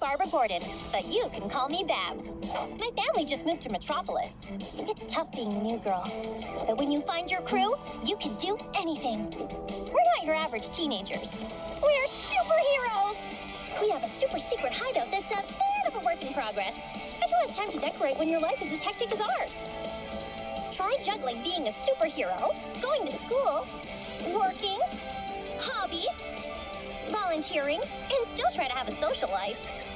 Barbara Gordon, but you can call me Babs. My family just moved to Metropolis. It's tough being a new girl, but when you find your crew, you can do anything. We're not your average teenagers. We're superheroes! We have a super secret hideout that's a bit of a work in progress. Who has time to decorate when your life is as hectic as ours? Try juggling being a superhero, going to school, working, hobbies, volunteering, and still try to have a social life.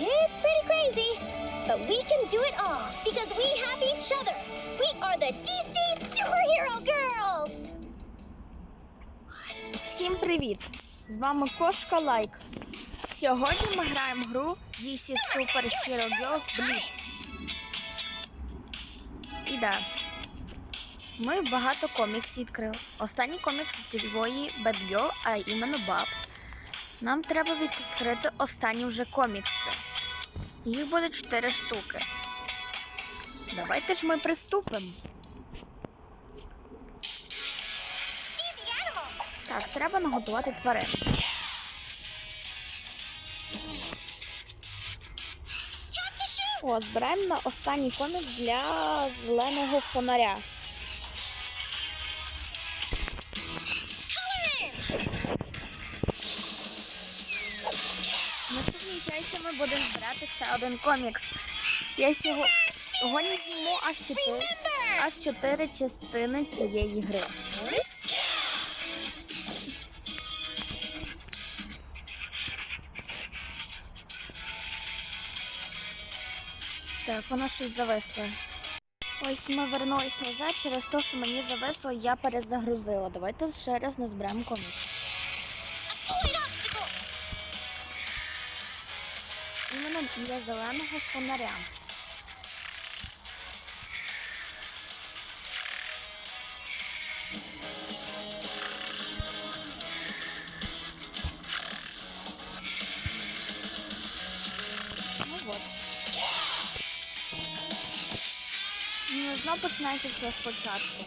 It's pretty crazy, but we can do it all because we have each other. We are the DC Superhero Girls! Всім привіт! З вами Кошка Лайк. Сьогодні ми граємо гру DC Super Hero Girls Blitz. І да. Ми багато коміксів відкрили. Останній комікс у Bad Girl, а іменно Babs. Нам треба відкрити останні вже комікси. Їх буде 4 штуки. Давайте ж ми приступимо. Так, треба наготувати тварин. О, збираємо на останній комікс для зеленого фонаря. Ми будемо збирати ще один комікс. Я сього- сьогодні зніму аж чотири, аж чотири частини цієї гри. Так, вона щось зависла. Ось ми вернулись назад через те, що мені зависло, я перезагрузила. Давайте ще раз назберемо комікс. Іменно для зеленого фонаря. Ну вот. Ну, знову починається все спочатку.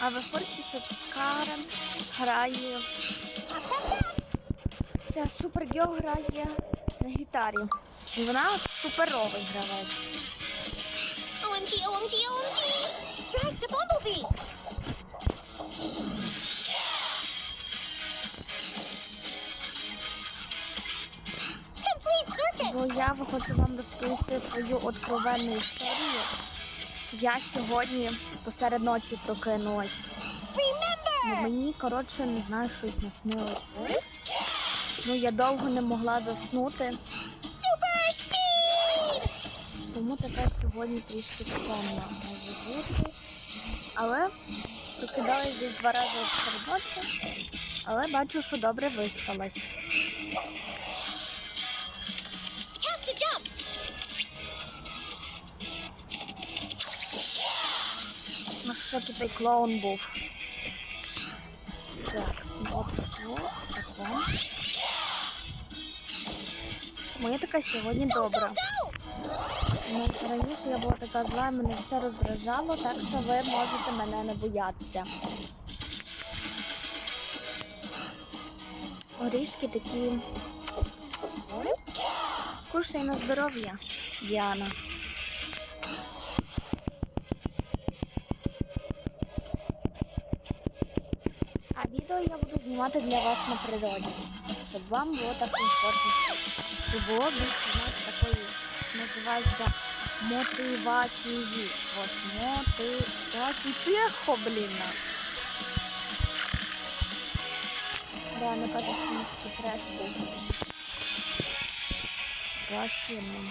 А ви в курсі, Карен грає! Та Супергіо грає на гітарі. І вона суперовий гравець. OMG, OMG, OMG! Drag to Bumblebee! Complete circuit! Бо я хочу вам розповісти свою откровенну історію. Я сьогодні посеред ночі прокинулась. Remember! мені, коротше, не знаю, щось наснилось. Ну, я довго не могла заснути, speed! тому тепер сьогодні трішки сонна може бути. Але прокидалась десь два рази ночі, але бачу, що добре виспалась. Ну що той клоун був? Так, смотрю. Тако. Моя така сьогодні добра. Ну, раніше я була така зла, мене все роздражало, так що ви можете мене не боятися. Орішки такі. Кушай на здоров'я, Діана. А відео я буду знімати для вас на природі, щоб вам було так комфортно. Щоб було більше знаєте, такої називається мотивації. От мотивації. Тихо, блін. Реально кажуть, що мені такий треш був. Вообще, ну.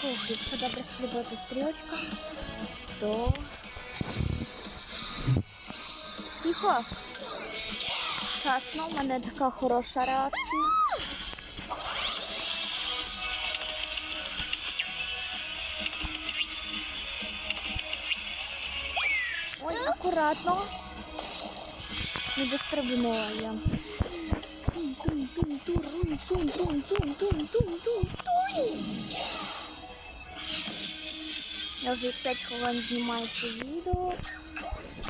Фух, якщо добре слідувати стрілочка, то Тихо. Вчасно, в мене така хороша реакція. Ой, акуратно. Не дострибнула я. Я вже 5 хвилин знімаю це відео.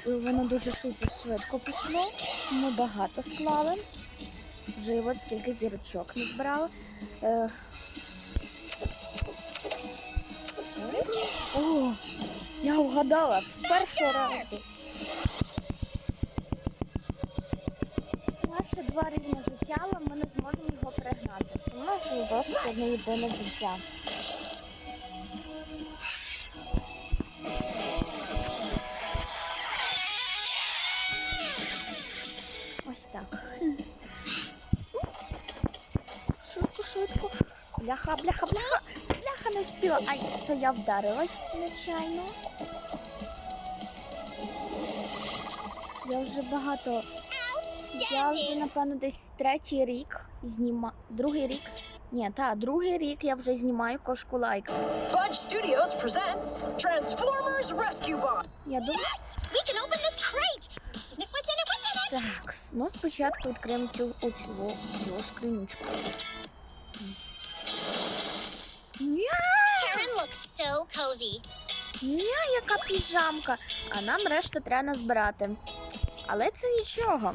Воно дуже швидко пішло. Ми багато склали. Вже от скільки зірочок не збирали. О, я вгадала з першого разу. Наше два рівні життя, але ми не зможемо його перегнати. У нас є досить одне єдине життя. Бляха, бляха, бляха. Бляха не встигла. Ай, то я вдарилась, звичайно. Я вже багато. Я вже, напевно, десь третій рік зніма. Другий рік. Ні, та, другий рік я вже знімаю кошку лайка. Budge Studios presents Transformers Rescue Bot. Я думаю, We can open this crate! What's in it? What's in it? What's in it? так, ну спочатку відкриємо цю оцю, цю скринючку. Karen looks so cozy. ня, яка піжамка. А нам решта треба назбирати. Але це нічого.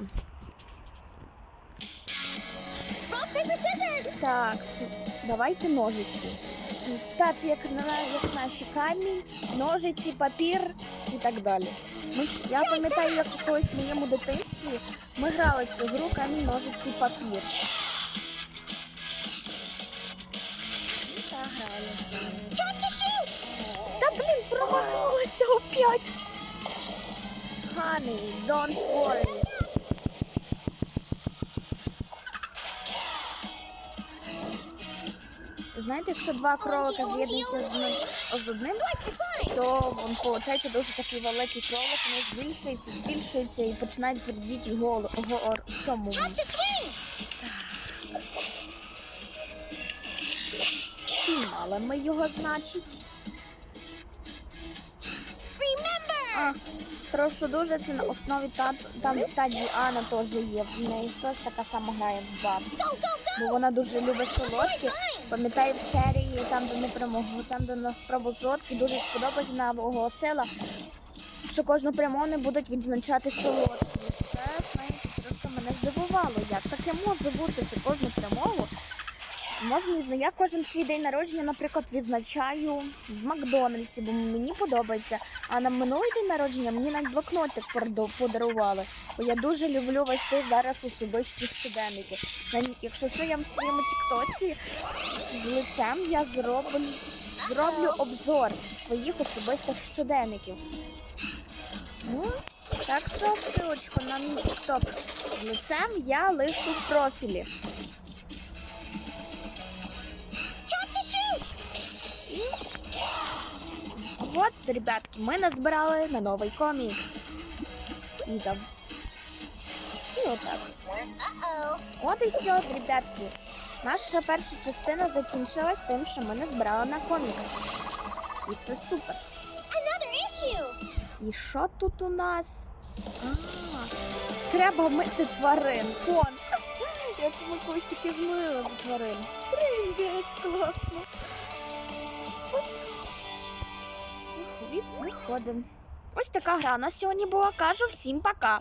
Rock, paper, scissors! Так, с- давайте ножиці. Та, це як, на- як наші камінь, ножиці, папір і так далі. Ми, я пам'ятаю, як в в моєму дитинстві ми грали цю гру камінь, ножиці, папір. Блін, промахнулася опять. Honey, don't worry. Знаєте, якщо два кролика з'єднуються з, з одним, то він виходить дуже такий великий кролик, вони збільшується, збільшується і починають твердіти його гор swing! Піймали ми його, значить. А, прошу дуже, це на основі та, там та Діана теж є. В неї ж теж така сама грає в баб. Go, go, go! Бо вона дуже любить солодкі. Пам'ятаю в серії, там, де не перемогли, там, де нас спробували солодкі, дуже сподобалось, вона оголосила, що кожну перемогу будуть відзначати солодкі. Це, просто мене здивувало. Як таке може бути, що кожну перемогу Можна не знаю, я кожен свій день народження, наприклад, відзначаю в Макдональдсі, бо мені подобається. А на минулий день народження мені навіть блокнотик подарували. Бо я дуже люблю вести зараз особисті щоденники. Якщо що, я в своєму тіктоці з лицем я зроблю, зроблю обзор своїх особистих щоденників. Ну, так що ссылочку на мій тікток з лицем я лишу в профілі. Вот, ребятки, ми назбирали на новий комікс. І там. І отак. От і все, ребятки. Наша перша частина закінчилась тим, що ми назбирали на комікс. І це супер. І що тут у нас? А, треба мити тварин. Кон. Як ми колись таки змили тварин. Трендець, класно. Виходимо. Ось така гра у нас сьогодні була. Кажу всім пока.